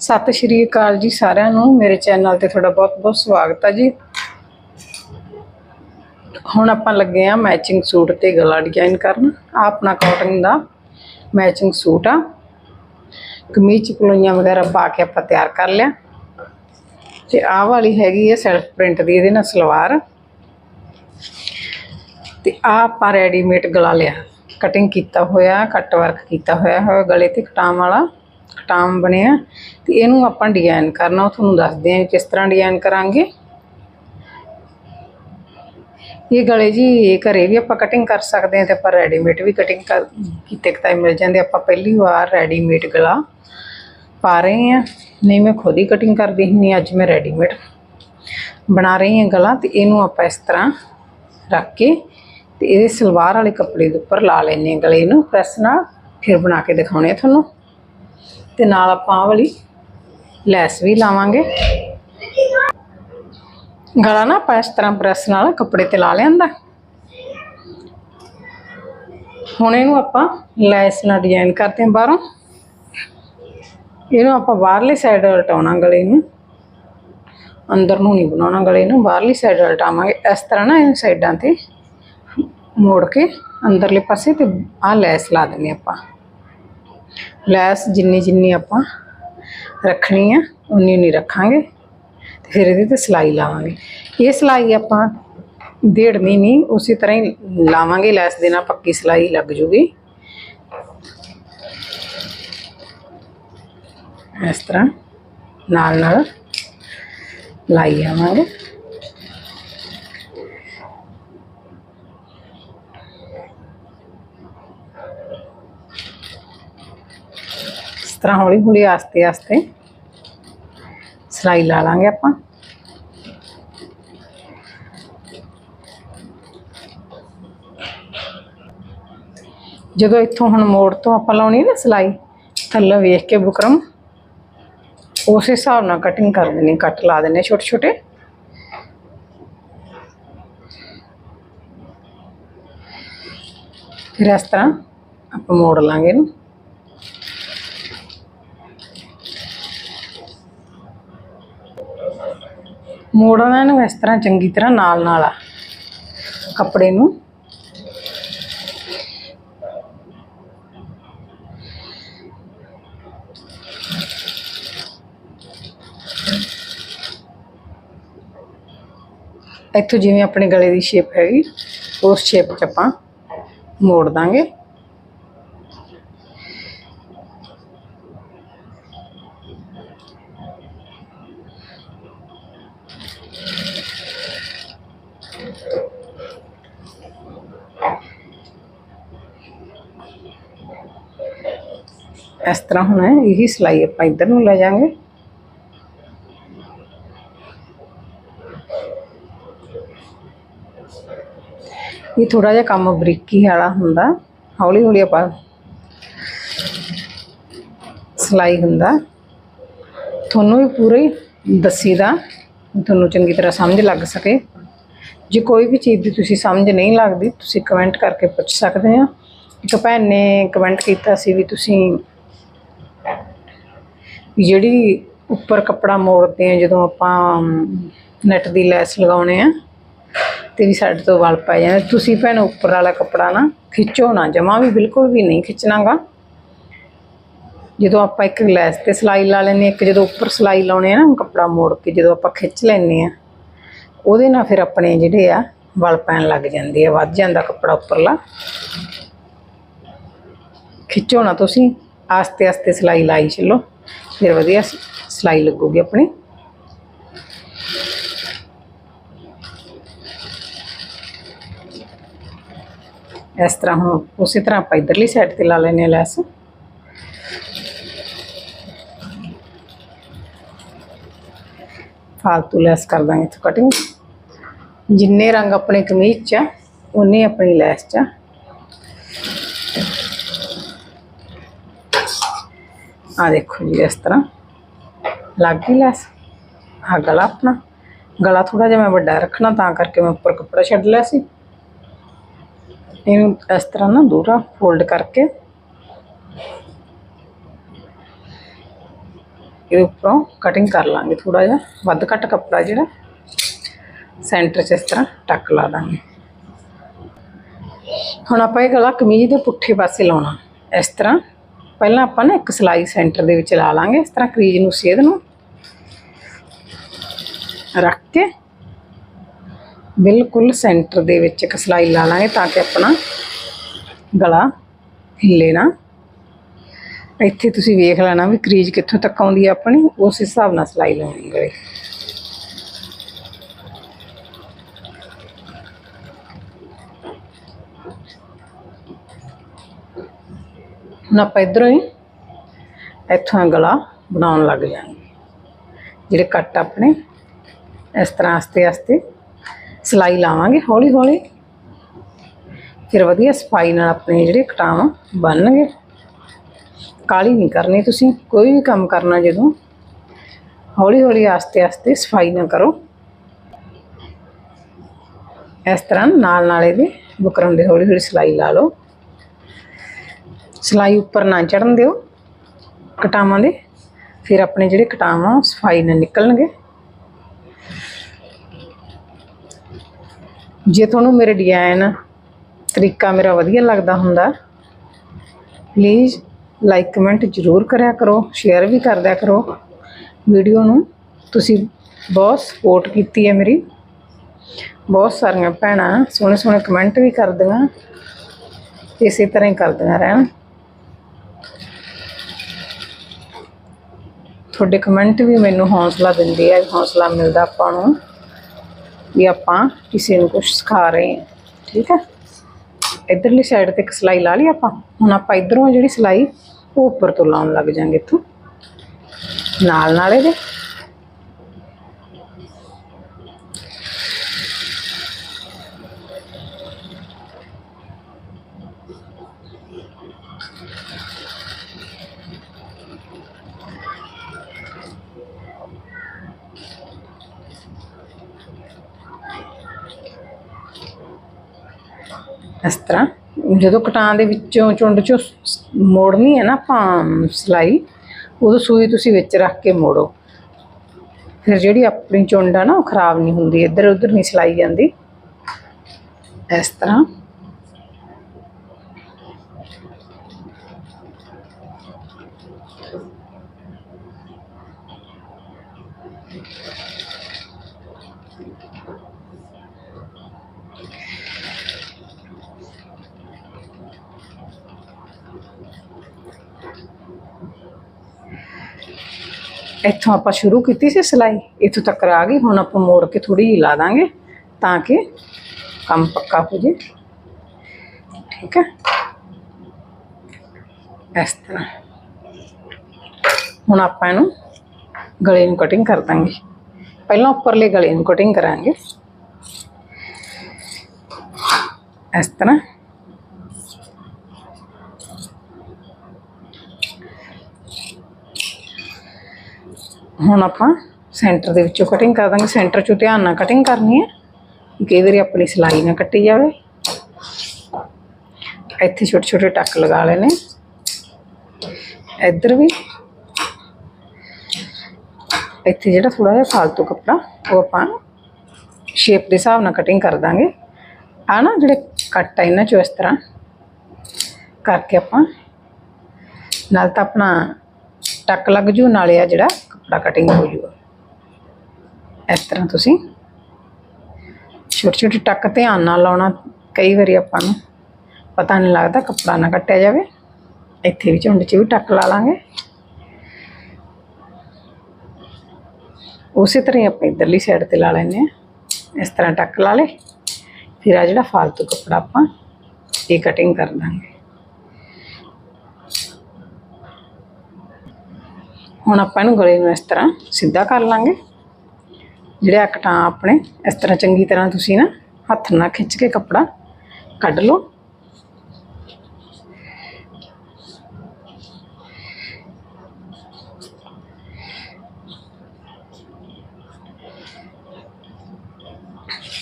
ਸਤਿ ਸ਼੍ਰੀ ਅਕਾਲ ਜੀ ਸਾਰਿਆਂ ਨੂੰ। ਮੇਰੇ ਚੈਨਲ ਤੇ ਤੁਹਾਡਾ ਬਹੁਤ-ਬਹੁਤ ਸਵਾਗਤ ਹੈ ਜੀ। ਹੁਣ ਆਪਾਂ ਲੱਗੇ ਆ ਮੈਚਿੰਗ ਸੂਟ ਤੇ ਗਲਾ ਡਿਜ਼ਾਈਨ ਕਰਨ। ਆ ਆਪਣਾ ਕਾਟਨ ਦਾ ਮੈਚਿੰਗ ਸੂਟ ਆ। ਕਮੀਜ਼ ਪਲੋਈਆਂ ਵਗੈਰਾ ਪਾ ਕੇ ਆਪਾਂ ਤਿਆਰ ਕਰ ਲਿਆ। ਤੇ ਆਹ ਵਾਲੀ ਹੈਗੀ ਹੈ ਸੈਲਫ ਪ੍ਰਿੰਟ ਦੀ, ਇਹਦੇ ਨਾਲ ਸਲਵਾਰ। ਤੇ ਆ ਆਪਾਂ ਰੈਡੀਮੇਡ ਗਲਾ ਲਿਆ। ਕਟਿੰਗ ਕੀਤਾ ਹੋਇਆ ਕੱਟ ਵਰਕ ਕੀਤਾ ਹੋਇਆ ਹੈ ਗਲੇ ਤੇ ਕਟਾਮ ਵਾਲਾ। ਕਟਾਮ ਬਣਿਆ ਤੇ ਇਹਨੂੰ ਆਪਾਂ ਡਿਜ਼ਾਈਨ ਕਰਨਾ, ਉਹ ਤੁਹਾਨੂੰ ਦੱਸਦੇ ਹਾਂ ਕਿਸ ਤਰ੍ਹਾਂ ਡਿਜ਼ਾਈਨ ਕਰਾਂਗੇ। ਇਹ ਗਲੇ ਜੀ, ਇਹ ਘਰੇ ਵੀ ਆਪਾਂ ਕਟਿੰਗ ਕਰ ਸਕਦੇ ਹਾਂ ਤੇ ਆਪਾਂ ਰੈਡੀਮੇਡ ਵੀ ਕਟਿੰਗ ਕਰ, ਕੀਤੇ ਕਿਤਾਈ ਮਿਲ ਜਾਂਦੇ ਆਪਾਂ ਪਹਿਲੀ ਵਾਰ ਰੈਡੀਮੇਡ ਗਲਾ ਪਾ ਰਹੇ ਹਾਂ ਨਹੀਂ, ਮੈਂ ਖੁਦ ਹੀ ਕਟਿੰਗ ਕਰਦੀ ਹੁੰਦੀ ਅੱਜ ਮੈਂ ਰੈਡੀਮੇਡ ਬਣਾ ਰਹੀ ਹਾਂ ਗਲਾ ਤੇ ਇਹਨੂੰ ਆਪਾਂ ਇਸ ਤਰ੍ਹਾਂ ਰੱਖ ਕੇ ਤੇ ਇਹਦੇ ਸਲਵਾਰ ਵਾਲੇ ਕੱਪੜੇ ਦੇ ਉੱਪਰ ਲਾ ਲੈਣੇ ਹਾਂ ਗਲੇ ਨੂੰ ਪ੍ਰੈਸ ਨਾਲ, ਫਿਰ ਬਣਾ ਕੇ ਦਿਖਾਉਣੇ ਆ ਤੁਹਾਨੂੰ। ਤੇ ਨਾਲ ਆਪਾਂ ਆਹ ਵਾਲੀ ਲੈਸ ਵੀ ਲਾਵਾਂਗੇ। ਗਲਾ ਨਾ ਆਪਾਂ ਇਸ ਤਰ੍ਹਾਂ ਪ੍ਰੈਸ ਨਾਲ ਕੱਪੜੇ ਤੇ ਲਾ ਲਿਆਂਦਾ। ਹੁਣ ਇਹਨੂੰ ਆਪਾਂ ਲੈਸ ਨਾਲ ਡਿਜ਼ਾਈਨ ਕਰਦੇ ਹਾਂ ਬਾਹਰੋਂ। ਇਹਨੂੰ ਆਪਾਂ ਬਾਹਰਲੀ ਸਾਈਡ ਉਲਟਾਉਣਾ ਗਲੇ ਨੂੰ। ਅੰਦਰ ਨੂੰ ਨਹੀਂ ਬਣਾਉਣਾ ਗਲੇ ਨੂੰ, ਬਾਹਰਲੀ ਸਾਈਡ ਉਲਟਾਵਾਂਗੇ ਇਸ ਤਰ੍ਹਾਂ ਨਾ ਇਹ ਸਾਈਡਾਂ ਤੇ ਮੋੜ ਕੇ ਅੰਦਰਲੇ ਪਾਸੇ ਤੇ ਆਹ ਲੈਸ ਲਾ ਦਿੰਦੇ ਆਪਾਂ। ਲੈਸ ਜਿੰਨੀ ਜਿੰਨੀ ਆਪਾਂ ਰੱਖਣੀ ਆ, ਉਨੀ ਉਨੀ ਰੱਖਾਂਗੇ ਤੇ ਫਿਰ ਇਹਦੇ ਤੇ ਸਿਲਾਈ ਲਾਵਾਂਗੇ। ਇਹ ਸਿਲਾਈ ਆਪਾਂ ਡੇਢਨੀ ਨਹੀਂ ਉਸੇ ਤਰ੍ਹਾਂ ਹੀ ਲਾਵਾਂਗੇ ਲੈਸ ਦੇ ਨਾਲ ਪੱਕੀ ਸਿਲਾਈ ਲੱਗ ਜੂਗੀ। ਇਸ ਤਰ੍ਹਾਂ ਨਾਲ ਨਾਲ ਲਾਈ ਆਵਾਂਗੇ ਇਸ ਤਰ੍ਹਾਂ ਹੌਲੀ ਹੌਲੀ ਆਸਤੇ ਆਸਤੇ ਸਿਲਾਈ ਲਾ ਲਾਂਗੇ ਆਪਾਂ। ਜਦੋਂ ਇੱਥੋਂ ਹੁਣ ਮੋੜ ਤੋਂ ਆਪਾਂ ਲਾਉਣੀ ਨਾ ਸਿਲਾਈ, ਥੱਲੇ ਵੇਖ ਕੇ ਬੁਕਰਮ, ਉਸ ਹਿਸਾਬ ਨਾਲ ਕਟਿੰਗ ਕਰ ਦੇਣੀ ਕੱਟ ਲਾ ਦੇਣੇ ਛੋਟੇ ਛੋਟੇ। ਫਿਰ ਇਸ ਤਰ੍ਹਾਂ ਆਪਾਂ ਮੋੜ ਲਾਂਗੇ ਇਹਨੂੰ। ਮੋੜਨਾ ਇਹਨੂੰ ਇਸ ਤਰ੍ਹਾਂ ਚੰਗੀ ਤਰ੍ਹਾਂ ਨਾਲ ਨਾਲ ਆ। ਕੱਪੜੇ ਨੂੰ। ਇੱਥੋਂ ਜਿਵੇਂ ਆਪਣੇ ਗਲੇ ਦੀ ਸ਼ੇਪ ਹੈਗੀ, ਉਸ ਸ਼ੇਪ 'ਚ ਆਪਾਂ ਮੋੜ ਦਾਂਗੇ। ਇਸ ਤਰ੍ਹਾਂ ਹੁਣ ਇਹੀ ਸਿਲਾਈ ਆਪਾਂ ਇੱਧਰ ਨੂੰ ਲੈ ਜਾਾਂਗੇ ਇਹ ਥੋੜਾ ਜਿਹਾ ਕੰਮ ਬਰੀਕੀ ਵਾਲਾ ਹੁੰਦਾ ਹੌਲੀ ਹੌਲੀ ਆਪਾਂ ਸਿਲਾਈ ਹੁੰਦਾ। ਤੁਹਾਨੂੰ ਵੀ ਪੂਰੀ ਦੱਸੀਦਾ ਤੁਹਾਨੂੰ ਚੰਗੀ ਤਰ੍ਹਾਂ ਸਮਝ ਲੱਗ ਸਕੇ। ਜੇ ਕੋਈ ਵੀ ਚੀਜ਼ ਦੀ ਤੁਸੀਂ ਸਮਝ ਨਹੀਂ ਲੱਗਦੀ, ਤੁਸੀਂ ਕਮੈਂਟ ਕਰਕੇ ਪੁੱਛ ਸਕਦੇ ਆ। ਇੱਕ ਭੈਣ ਨੇ ਕਮੈਂਟ ਕੀਤਾ ਸੀ ਵੀ ਤੁਸੀਂ ਜਿਹੜੀ ਉੱਪਰ ਕੱਪੜਾ ਮੋੜਦੇ ਆ ਜਦੋਂ ਆਪਾਂ ਨੈਟ ਦੀ ਲੈਸ ਲਗਾਉਣੇ ਆ, ਤੇ ਵੀ ਸਾਡੇ ਤੋਂ ਵਲ ਪੈ ਜਾਂਦੇ। ਤੁਸੀਂ ਭੈਣ, ਉੱਪਰ ਵਾਲਾ ਕੱਪੜਾ ਨਾ ਖਿੱਚੋ ਨਾ, ਜਮਾ ਵੀ ਬਿਲਕੁਲ ਵੀ ਨਹੀਂ ਖਿੱਚਣਾਗਾ। ਜਦੋਂ ਆਪਾਂ ਇੱਕ ਲੈਸ ਤੇ ਸਿਲਾਈ ਲਾ ਲੈਂਦੇ ਇੱਕ ਜਦੋਂ ਉੱਪਰ ਸਿਲਾਈ ਲਾਉਣੇ ਆ ਨਾ, ਕੱਪੜਾ ਮੋੜ ਕੇ ਜਦੋਂ ਆਪਾਂ ਖਿੱਚ ਲੈਂਦੇ ਆ ਉਹਦੇ ਨਾਲ ਫਿਰ ਆਪਣੇ ਜਿਹੜੇ ਆ, ਵਲ ਪੈਣ ਲੱਗ ਜਾਂਦੇ ਆ, ਵੱਧ ਜਾਂਦਾ ਕੱਪੜਾ ਉੱਪਰਲਾ। ਖਿੱਚੋ ਨਾ ਤੁਸੀਂ। ਆਸਤੇ ਆਸਤੇ ਸਿਲਾਈ ਲਾਈ ਚੱਲੋ। ਫਿਰ ਵਧੀਆ ਸਿਲਾਈ ਲੱਗੂਗੀ ਆਪਣੀ। ਇਸ ਤਰ੍ਹਾਂ ਹੁਣ ਉਸੇ ਤਰ੍ਹਾਂ ਆਪਾਂ ਇਧਰਲੀ ਸਾਈਡ ਤੇ ਲਾ ਲੈਨੇ ਆ ਲੈਸ। ਫਾਲਤੂ ਲੈਸ ਕਰ ਦਾਂਗੇ ਇੱਥੋਂ ਕਟਿੰਗ ਜਿੰਨੇ ਰੰਗ ਆਪਣੇ ਕਮੀਜ਼ 'ਚ ਆ ਉਨੇ ਆਪਣੀ ਲੈਸ 'ਚ ਆ। ਆ ਦੇਖੋ ਜੀ ਇਸ ਤਰ੍ਹਾਂ ਲੱਗ ਗਈ ਲੈਸ ਆ ਗਲਾ ਆਪਣਾ ਗਲਾ ਥੋੜਾ ਜਿਹਾ ਮੈਂ ਵੱਡਾ ਰੱਖਣਾ ਤਾਂ ਕਰਕੇ ਮੈਂ ਉੱਪਰ ਕੱਪੜਾ ਛੱਡ ਲਿਆ ਸੀ ਇਹਨੂੰ ਇਸ ਤਰ੍ਹਾਂ ਨਾ ਦੂਰਾ ਫੋਲਡ ਕਰਕੇ ਇਹਦੇ ਉੱਪਰੋਂ ਕਟਿੰਗ ਕਰ ਲਾਂਗੇ ਥੋੜਾ ਜਿਹਾ ਵੱਧ ਘੱਟ ਕੱਪੜਾ ਜਿਹੜਾ ਸੈਂਟਰ 'ਚ ਇਸ ਤਰ੍ਹਾਂ ਟੱਕ ਲਾ ਦਾਂਗੇ ਹੁਣ ਆਪਾਂ ਇਹ ਗਲਾ ਕਮੀਜ਼ ਦੇ ਪੁੱਠੇ ਪਾਸੇ ਲਾਉਣਾ ਇਸ ਤਰ੍ਹਾਂ ਪਹਿਲਾਂ ਆਪਾਂ ਨਾ ਇੱਕ ਸਲਾਈ ਸੈਂਟਰ ਦੇ ਵਿੱਚ ਲਾ ਲਾਂਗੇ, ਇਸ ਤਰ੍ਹਾਂ ਕਰੀਜ਼ ਨੂੰ ਸੇਧ ਨੂੰ ਰੱਖ ਕੇ ਬਿਲਕੁਲ ਸੈਂਟਰ ਦੇ ਵਿੱਚ ਇੱਕ ਸਲਾਈ ਲਾ ਲਾਂਗੇ ਤਾਂ ਕਿ ਆਪਣਾ ਗਲਾ ਹਿੱਲੇ ਨਾ। ਇੱਥੇ ਤੁਸੀਂ ਵੇਖ ਲੈਣਾ ਵੀ ਕਰੀਜ਼ ਕਿੱਥੋਂ ਤੱਕ ਆਉਂਦੀ ਹੈ ਆਪਣੀ, ਉਸ ਹਿਸਾਬ ਨਾਲ ਸਲਾਈ ਲਾਉਣੀ ਗਲੇ ਹੁਣ ਆਪਾਂ ਇਧਰੋਂ ਹੀ ਇੱਥੋਂ ਗਲਾ ਬਣਾਉਣ ਲੱਗ ਜਾਵਾਂਗੇ। ਜਿਹੜੇ ਕੱਟ ਆਪਣੇ, ਇਸ ਤਰ੍ਹਾਂ ਆਸਤੇ ਆਸਤੇ ਸਿਲਾਈ ਲਾਵਾਂਗੇ ਹੌਲੀ ਹੌਲੀ। ਫਿਰ ਵਧੀਆ ਸਫ਼ਾਈ ਨਾਲ ਆਪਣੇ ਜਿਹੜੇ ਕਟਾਵਾਂ ਬਣਨਗੇ। ਕਾਲੀ ਨਹੀਂ ਕਰਨੀ ਤੁਸੀਂ, ਕੋਈ ਵੀ ਕੰਮ ਕਰਨਾ ਜਦੋਂ। ਹੌਲੀ ਹੌਲੀ ਆਸਤੇ ਆਸਤੇ ਸਫ਼ਾਈ ਨਾ ਕਰੋ। ਇਸ ਤਰ੍ਹਾਂ ਨਾਲ ਨਾਲ ਇਹਦੇ ਬੁਕਰਮ ਦੇ ਹੌਲੀ ਹੌਲੀ ਸਿਲਾਈ ਲਾ ਲਓ। ਸਿਲਾਈ ਉੱਪਰ ਨਾ ਚੜਨ ਦਿਓ ਕਟਾਵਾਂ ਦੇ। ਫਿਰ ਆਪਣੇ ਜਿਹੜੇ ਕਟਾਵਾਂ ਸਫ਼ਾਈ ਨਾਲ ਨਿਕਲਣਗੇ। ਜੇ ਤੁਹਾਨੂੰ ਮੇਰੇ ਡਿਜ਼ਾਈਨ ਤਰੀਕਾ ਮੇਰਾ ਵਧੀਆ ਲੱਗਦਾ ਹੁੰਦਾ ਪਲੀਜ਼ ਲਾਈਕ ਕਮੈਂਟ ਜ਼ਰੂਰ ਕਰਿਆ ਕਰੋ ਸ਼ੇਅਰ ਵੀ ਕਰਦਿਆ ਕਰੋ। ਵੀਡੀਓ ਨੂੰ ਤੁਸੀਂ ਬਹੁਤ ਸਪੋਰਟ ਕੀਤੀ ਹੈ ਮੇਰੀ। ਬਹੁਤ ਸਾਰੀਆਂ ਭੈਣਾਂ ਸੋਹਣੇ ਸੋਹਣੇ ਕਮੈਂਟ ਵੀ ਕਰਦੀਆਂ, ਇਸੇ ਤਰ੍ਹਾਂ ਹੀ ਕਰਦੀਆਂ ਰਹਿਣ। ਤੁਹਾਡੇ ਕਮੈਂਟ ਵੀ ਮੈਨੂੰ ਹੌਸਲਾ ਦਿੰਦੇ ਆ ਹੌਸਲਾ ਮਿਲਦਾ ਆਪਾਂ ਨੂੰ ਵੀ ਆਪਾਂ ਕਿਸੇ ਨੂੰ ਕੁਝ ਸਿਖਾ ਰਹੇ ਹਾਂ। ਠੀਕ ਹੈ? ਇਧਰਲੀ ਸਾਈਡ ਤੇ ਇੱਕ ਸਲਾਈ ਲਾ ਲਈ ਆਪਾਂ। ਹੁਣ ਆਪਾਂ ਇਧਰੋਂ ਜਿਹੜੀ ਸਲਾਈ ਉਹ ਉੱਪਰ ਤੋਂ ਲਾਉਣ ਲੱਗ ਜਾਾਂਗੇ ਇੱਥੋਂ। ਨਾਲ ਨਾਲ ਇਹਦੇ। ਇਸ ਤਰ੍ਹਾਂ। ਜਦੋਂ ਕਟਾਂ ਦੇ ਵਿੱਚੋਂ ਚੁੰਡ ਚੋਂ ਮੋੜਨੀ ਹੈ ਨਾ ਆਪਾਂ ਸਿਲਾਈ, ਉਦੋਂ ਸੂਈ ਤੁਸੀਂ ਵਿੱਚ ਰੱਖ ਕੇ ਮੋੜੋ। ਫਿਰ ਜਿਹੜੀ ਆਪਣੀ ਚੁੰਡ ਆ ਨਾ, ਉਹ ਖਰਾਬ ਨਹੀਂ ਹੁੰਦੀ, ਇੱਧਰ ਉੱਧਰ ਨਹੀਂ ਸਿਲਾਈ ਜਾਂਦੀ। ਇਸ ਤਰ੍ਹਾਂ। ਇੱਥੋਂ ਆਪਾਂ ਸ਼ੁਰੂ ਕੀਤੀ ਸੀ ਸਿਲਾਈ, ਇੱਥੋਂ ਤੱਕ ਆ ਗਈ, ਹੁਣ ਆਪਾਂ ਮੋੜ ਕੇ ਥੋੜੀ ਜਿਹੀ ਲਾ ਦਾਂਗੇ ਤਾਂ ਕਿ ਕੰਮ ਪੱਕਾ ਹੋ ਜੇ। ਠੀਕ ਹੈ? ਇਸ ਤਰ੍ਹਾਂ। ਹੁਣ ਆਪਾਂ ਇਹਨੂੰ ਗਲੇ ਨੂੰ ਕਟਿੰਗ ਕਰ ਦਾਂਗੇ। ਪਹਿਲਾਂ ਉੱਪਰਲੇ ਗਲੇ ਨੂੰ ਕਟਿੰਗ ਕਰਾਂਗੇ। ਇਸ ਤਰ੍ਹਾਂ। ਹੁਣ ਆਪਾਂ ਸੈਂਟਰ ਦੇ ਵਿੱਚੋਂ ਕਟਿੰਗ ਕਰ ਦਾਂਗੇ। ਸੈਂਟਰ ਚੋਂ ਧਿਆਨ ਨਾਲ ਕਟਿੰਗ ਕਰਨੀ ਹੈ। ਕਈ ਵਾਰੀ ਆਪਣੀ ਸਿਲਾਈ ਨਾ ਕੱਟੀ ਜਾਵੇ। ਇੱਥੇ ਛੋਟੇ ਛੋਟੇ ਟੱਕ ਲਗਾ ਲੈਣੇ ਇੱਧਰ ਵੀ। ਇੱਥੇ ਜਿਹੜਾ ਥੋੜਾ ਜਿਹਾ ਫਾਲਤੂ ਕੱਪੜਾ, ਉਹ ਆਪਾਂ ਸ਼ੇਪ ਦੇ ਹਿਸਾਬ ਨਾਲ ਕਟਿੰਗ ਕਰ ਦਾਂਗੇ। ਆ ਨਾ ਜਿਹੜੇ ਕੱਟ ਆ, ਇਹਨਾਂ ਚੋਂ ਇਸ ਤਰ੍ਹਾਂ ਕਰਕੇ ਆਪਾਂ ਨਾਲ ਤਾਂ ਆਪਣਾ ਟੱਕ ਲੱਗ ਜੂ, ਨਾਲੇ ਆ ਜਿਹੜਾ ਕੱਪੜਾ ਕਟਿੰਗ ਹੋ ਜੂਗਾ। ਇਸ ਤਰ੍ਹਾਂ ਤੁਸੀਂ ਛੋਟੇ ਛੋਟੇ ਟੱਕ ਧਿਆਨ ਨਾਲ ਲਾਉਣਾ ਕਈ ਵਾਰੀ ਆਪਾਂ ਨੂੰ। ਪਤਾ ਨਹੀਂ ਲੱਗਦਾ ਕੱਪੜਾ ਨਾ ਕੱਟਿਆ ਜਾਵੇ। ਇੱਥੇ ਵੀ ਝੁੰਡ 'ਚ ਵੀ ਟੱਕ ਲਾ ਲਾਂਗੇ। ਉਸੇ ਤਰ੍ਹਾਂ ਹੀ ਆਪਾਂ ਇਧਰਲੀ ਸਾਈਡ ਤੇ ਲਾ ਲੈਨੇ ਆ ਇਸ ਤਰ੍ਹਾਂ ਟੱਕ ਲਾ ਲੇ ਫਿਰ ਆ ਜਿਹੜਾ ਫਾਲਤੂ ਕੱਪੜਾ ਆਪਾਂ ਇਹ ਕਟਿੰਗ ਕਰ ਦਾਂਗੇ। ਹੁਣ ਆਪਾਂ ਇਹਨੂੰ ਗਲੇ ਨੂੰ ਇਸ ਤਰ੍ਹਾਂ ਸਿੱਧਾ ਕਰ ਲਾਂਗੇ। ਜਿਹੜੇ ਆ ਕਟਾਂ ਆਪਣੇ, ਇਸ ਤਰ੍ਹਾਂ ਚੰਗੀ ਤਰ੍ਹਾਂ ਤੁਸੀਂ ਨਾ ਹੱਥ ਨਾਲ ਖਿੱਚ ਕੇ ਕੱਪੜਾ ਕੱਢ ਲਓ।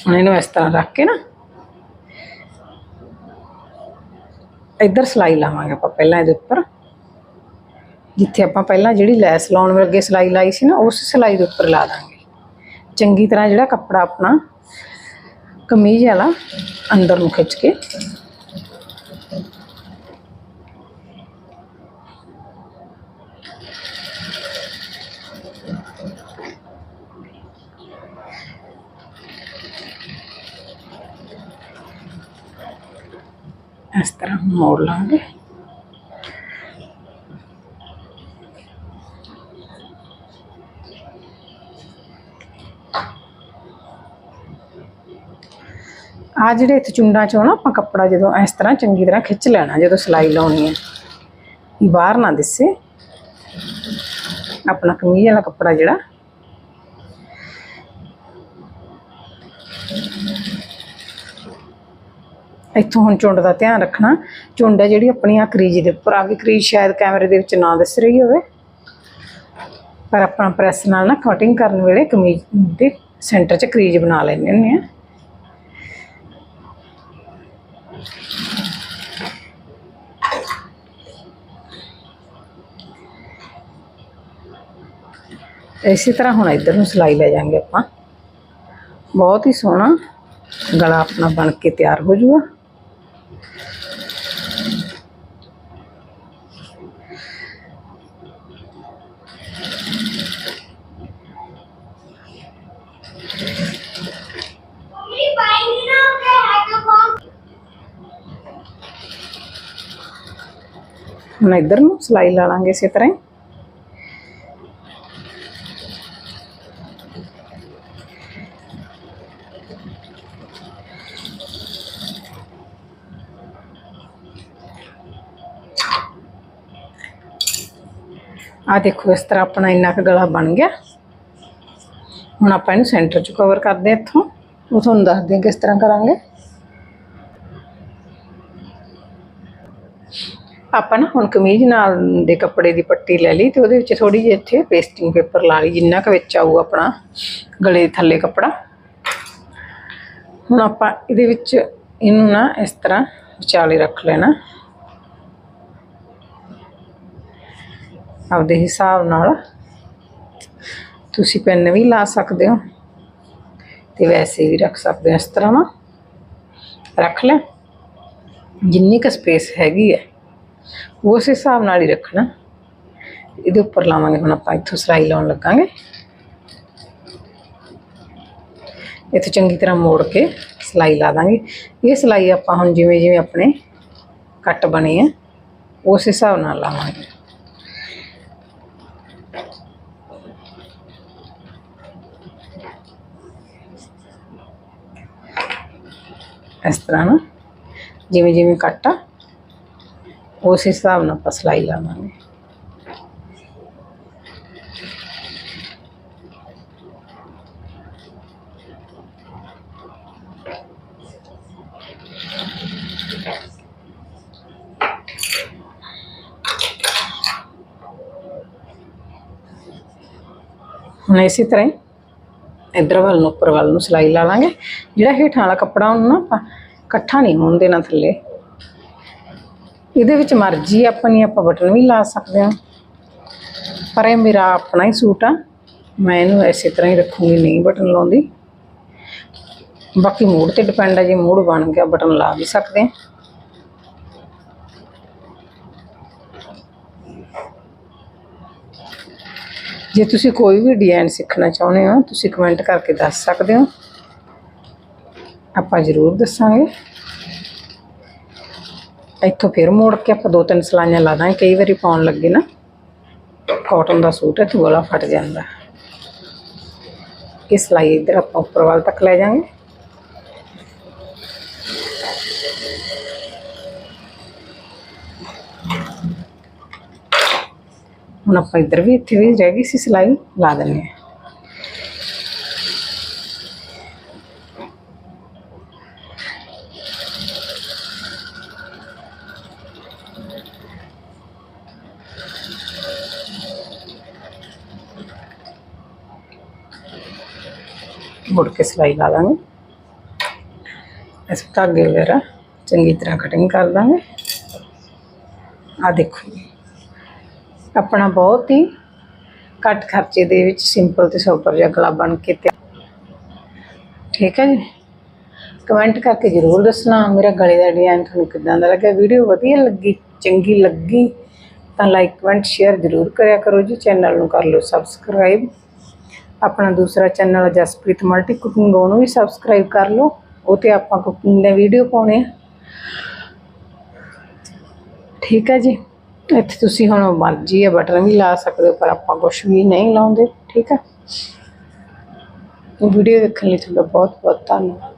ਹੁਣ ਇਹਨੂੰ ਇਸ ਤਰ੍ਹਾਂ ਰੱਖ ਕੇ ਨਾ ਇੱਧਰ ਸਲਾਈ ਲਾਵਾਂਗੇ ਆਪਾਂ, ਪਹਿਲਾਂ ਇਹਦੇ ਉੱਪਰ। ਜਿੱਥੇ ਆਪਾਂ ਪਹਿਲਾਂ ਜਿਹੜੀ ਲੈਸ ਲਾਉਣ ਵੇਲੇ ਸਿਲਾਈ ਲਾਈ ਸੀ ਨਾ ਉਸ ਸਿਲਾਈ ਦੇ ਉੱਪਰ ਲਾ ਦਾਂਗੇ ਚੰਗੀ ਤਰ੍ਹਾਂ ਜਿਹੜਾ ਕੱਪੜਾ ਆਪਣਾ ਕਮੀਜ਼ ਵਾਲਾ ਅੰਦਰ ਨੂੰ ਖਿੱਚ ਕੇ ਇਸ ਤਰ੍ਹਾਂ ਮੋੜ ਲਾਂਗੇ ਜਿਹੜੇ ਇੱਥੇ ਚੁੰਡਾਂ ਚੋਂ ਨਾ ਆਪਾਂ ਕੱਪੜਾ ਜਦੋਂ ਇਸ ਤਰ੍ਹਾਂ ਚੰਗੀ ਤਰ੍ਹਾਂ ਖਿੱਚ ਲੈਣਾ, ਜਦੋਂ ਸਿਲਾਈ ਲਾਉਣੀ ਹੈ। ਬਾਹਰ ਨਾ ਦਿਸੇ। ਆਪਣਾ ਕਮੀਜ਼ ਵਾਲਾ ਕੱਪੜਾ ਜਿਹੜਾ। ਇੱਥੋਂ ਹੁਣ ਚੁੰਡ ਦਾ ਧਿਆਨ ਰੱਖਣਾ। ਚੁੰਡ ਹੈ ਜਿਹੜੀ ਆਪਣੀ ਆ ਕਰੀਜ ਦੇ ਉੱਪਰ ਆ ਵੀ ਕਰੀਜ ਸ਼ਾਇਦ ਕੈਮਰੇ ਦੇ ਵਿੱਚ ਨਾ ਦਿਸ ਰਹੀ ਹੋਵੇ। ਪਰ ਆਪਣਾ ਪ੍ਰੈਸ ਨਾਲ ਨਾ ਕਟਿੰਗ ਕਰਨ ਵੇਲੇ ਕਮੀਜ਼ ਦੇ ਸੈਂਟਰ 'ਚ ਕਰੀਜ ਬਣਾ ਲੈਂਦੇ ਹੁੰਦੇ ਆ ਇਸੇ ਤਰ੍ਹਾਂ ਹੁਣ ਇੱਧਰ ਨੂੰ ਸਿਲਾਈ ਲੈ ਜਾਾਂਗੇ ਆਪਾਂ। ਬਹੁਤ ਹੀ ਸੋਹਣਾ ਗਲਾ ਆਪਣਾ ਬਣ ਕੇ ਤਿਆਰ ਹੋ ਜਾਊਗਾ ਮੰਮੀ ਪਾਣੀ ਨਾ ਕੇ ਹੈਡਫੋਨ ਹੁਣ ਇੱਧਰ ਨੂੰ ਸਿਲਾਈ ਲਾ ਲਾਂਗੇ ਇਸੇ ਤਰ੍ਹਾਂ ਆ ਦੇਖੋ, ਇਸ ਤਰ੍ਹਾਂ ਆਪਣਾ ਇੰਨਾ ਕੁ ਗਲਾ ਬਣ ਗਿਆ। ਹੁਣ ਆਪਾਂ ਇਹਨੂੰ ਸੈਂਟਰ ਚ ਕਵਰ ਕਰਦੇ ਹਾਂ ਇੱਥੋਂ। ਉਹ ਤੁਹਾਨੂੰ ਦੱਸਦੇ ਹਾਂ ਕਿਸ ਤਰ੍ਹਾਂ ਕਰਾਂਗੇ। ਆਪਾਂ ਨਾ ਹੁਣ ਕਮੀਜ਼ ਨਾਲ ਦੇ ਕੱਪੜੇ ਦੀ ਪੱਟੀ ਲੈ ਲਈ ਤੇ ਉਹਦੇ ਵਿੱਚ ਥੋੜੀ ਜਿਹੀ ਇੱਥੇ ਪੇਸਟਿੰਗ ਪੇਪਰ ਲਾ ਲਈ, ਜਿੰਨਾ ਕੁ ਵਿੱਚ ਆਊ ਆਪਣਾ ਗਲੇ ਦੇ ਥੱਲੇ ਕੱਪੜਾ। ਹੁਣ ਆਪਾਂ ਇਹਦੇ ਵਿੱਚ ਇਹਨੂੰ ਨਾ ਇਸ ਤਰ੍ਹਾਂ ਵਿਚਾਲੇ ਰੱਖ ਲੈਣਾ। ਆਪਦੇ ਹਿਸਾਬ ਨਾਲ ਤੁਸੀਂ ਪੈਨ ਵੀ ਲਾ ਸਕਦੇ ਹੋ ਤੇ ਵੈਸੇ ਵੀ ਰੱਖ ਸਕਦੇ ਹੋ ਇਸ ਤਰ੍ਹਾਂ ਨਾ। ਰੱਖ ਲੈ। ਜਿੰਨੀ ਕੁ ਸਪੇਸ ਹੈਗੀ ਹੈ, ਉਸ ਹਿਸਾਬ ਨਾਲ ਹੀ ਰੱਖਣਾ। ਇਹਦੇ ਉੱਪਰ ਲਾਵਾਂਗੇ ਹੁਣ ਆਪਾਂ, ਇੱਥੋਂ ਸਿਲਾਈ ਲਾਉਣ ਲੱਗਾਂਗੇ। ਇੱਥੇ ਚੰਗੀ ਤਰ੍ਹਾਂ ਮੋੜ ਕੇ ਸਿਲਾਈ ਲਾ ਦਾਂਗੇ। ਇਹ ਸਿਲਾਈ ਆਪਾਂ ਹੁਣ ਜਿਵੇਂ ਜਿਵੇਂ ਆਪਣੇ ਕੱਟ ਬਣੇ ਆ, ਉਸ ਹਿਸਾਬ ਨਾਲ ਲਾਵਾਂਗੇ। ਇਸ ਤਰ੍ਹਾਂ ਨਾ, ਜਿਵੇਂ ਜਿਵੇਂ ਕੱਟ ਆ, ਉਸ ਹਿਸਾਬ ਨਾਲ ਆਪਾਂ ਸਿਲਾਈ ਲਾਵਾਂਗੇ। ਹੁਣ ਇਸੇ ਤਰ੍ਹਾਂ ਹੀ ਇੱਧਰ ਵੱਲ ਨੂੰ, ਉੱਪਰ ਵੱਲ ਨੂੰ ਸਿਲਾਈ ਲਾ ਲਾਂਗੇ। ਜਿਹੜਾ ਹੇਠਾਂ ਵਾਲਾ ਕੱਪੜਾ ਉਹਨੂੰ ਨਾ ਆਪਾਂ ਇਕੱਠਾ ਨਹੀਂ ਹੋਣ ਦੇਣਾ ਥੱਲੇ। ਇਹਦੇ ਵਿੱਚ ਮਰਜ਼ੀ ਹੈ ਆਪਣੀ ਆਪਾਂ ਬਟਨ ਵੀ ਲਾ ਸਕਦੇ ਹਾਂ। ਪਰ ਇਹ ਮੇਰਾ ਆਪਣਾ ਹੀ ਸੂਟ ਆ। ਮੈਂ ਇਹਨੂੰ ਇਸੇ ਤਰ੍ਹਾਂ ਹੀ ਰੱਖੂੰਗੀ, ਨਹੀਂ ਬਟਨ ਲਾਉਂਦੀ। ਬਾਕੀ ਮੂਡ ਤੇ ਡਿਪੈਂਡ ਹੈ ਜੇ ਮੂਡ ਬਣ ਗਿਆ, ਬਟਨ ਲਾ ਵੀ ਸਕਦੇ ਹਾਂ। ਜੇ ਤੁਸੀਂ ਕੋਈ ਵੀ ਡਿਜ਼ਾਈਨ ਸਿੱਖਣਾ ਚਾਹੁੰਦੇ ਹੋ, ਤੁਸੀਂ ਕਮੈਂਟ ਕਰਕੇ ਦੱਸ ਸਕਦੇ ਹੋ। ਆਪਾਂ ਜ਼ਰੂਰ ਦੱਸਾਂਗੇ। ਇੱਥੋਂ ਫਿਰ ਮੋੜ ਕੇ ਆਪਾਂ ਦੋ ਤਿੰਨ ਸਲਾਈਆਂ ਲਾ ਦਾਂਗੇ, ਕਈ ਵਾਰੀ ਪਾਉਣ ਲੱਗੇ ਨਾ ਕਾਟਨ ਦਾ ਸੂਟ ਹੈ ਤੇ ਗਲਾ ਫਟ ਜਾਂਦਾ। ਇਹ ਸਲਾਈ ਇੱਧਰ ਆਪਾਂ ਉੱਪਰ ਵੱਲ ਤੱਕ ਲੈ ਜਾਾਂਗੇ ਹੁਣ ਆਪਾਂ ਇੱਧਰ ਵੀ ਇੱਥੇ ਵੀ ਰਹਿ ਗਈ ਸੀ ਸਲਾਈ, ਲਾ ਦਿੰਦੇ ਹਾਂ। ਮੁੜ ਕੇ ਸਿਲਾਈ ਲਾ ਦਾਂਗੇ। ਇਸ ਧਾਗੇ ਵਗੈਰਾ ਚੰਗੀ ਤਰ੍ਹਾਂ ਕਟਿੰਗ ਕਰ ਦਾਂਗੇ। ਆ ਦੇਖੋ ਆਪਣਾ ਬਹੁਤ ਹੀ ਘੱਟ ਖਰਚੇ ਦੇ ਵਿੱਚ ਸਿੰਪਲ ਤੇ ਸੋਬਰ ਜਿਹਾ ਗਲਾ ਬਣ ਕੇ ਤਿਆਰ ਠੀਕ ਹੈ ਜੀ? ਕਮੈਂਟ ਕਰਕੇ ਜਰੂਰ ਦੱਸਣਾ, ਮੇਰਾ ਗਲੇ ਦਾ ਡਿਜ਼ਾਈਨ ਤੁਹਾਨੂੰ ਕਿੱਦਾਂ ਦਾ ਲੱਗਾ ਵੀਡੀਓ ਵਧੀਆ ਲੱਗੀ, ਚੰਗੀ ਲੱਗੀ, ਤਾਂ ਲਾਈਕ ਕਮੈਂਟ ਸ਼ੇਅਰ ਜਰੂਰ ਕਰਿਆ ਕਰੋ ਜੀ। ਚੈਨਲ ਨੂੰ ਕਰ ਲਓ ਸਬਸਕ੍ਰਾਈਬ ਆਪਣਾ ਦੂਸਰਾ ਚੈਨਲ ਜਸਪ੍ਰੀਤ ਮਲਟੀ ਕੁਕਿੰਗ ਉਹਨੂੰ ਵੀ ਸਬਸਕ੍ਰਾਈਬ ਕਰ ਲਓ। ਉਹ ਤੇ ਆਪਾਂ ਕੁਕਿੰਗ ਦੇ ਵੀਡੀਓ ਪਾਉਣੇ ਆ। ਠੀਕ ਹੈ ਜੀ? ਇੱਥੇ ਤੁਸੀਂ ਹੁਣ ਮਰਜ਼ੀ ਹੈ ਬਟਨ ਵੀ ਲਾ ਸਕਦੇ ਹੋ, ਪਰ ਆਪਾਂ ਕੁਝ ਵੀ ਨਹੀਂ ਲਾਉਂਦੇ, ਠੀਕ ਹੈ ਵੀਡੀਓ ਦੇਖਣ ਲਈ ਤੁਹਾਡਾ ਬਹੁਤ ਬਹੁਤ ਧੰਨਵਾਦ।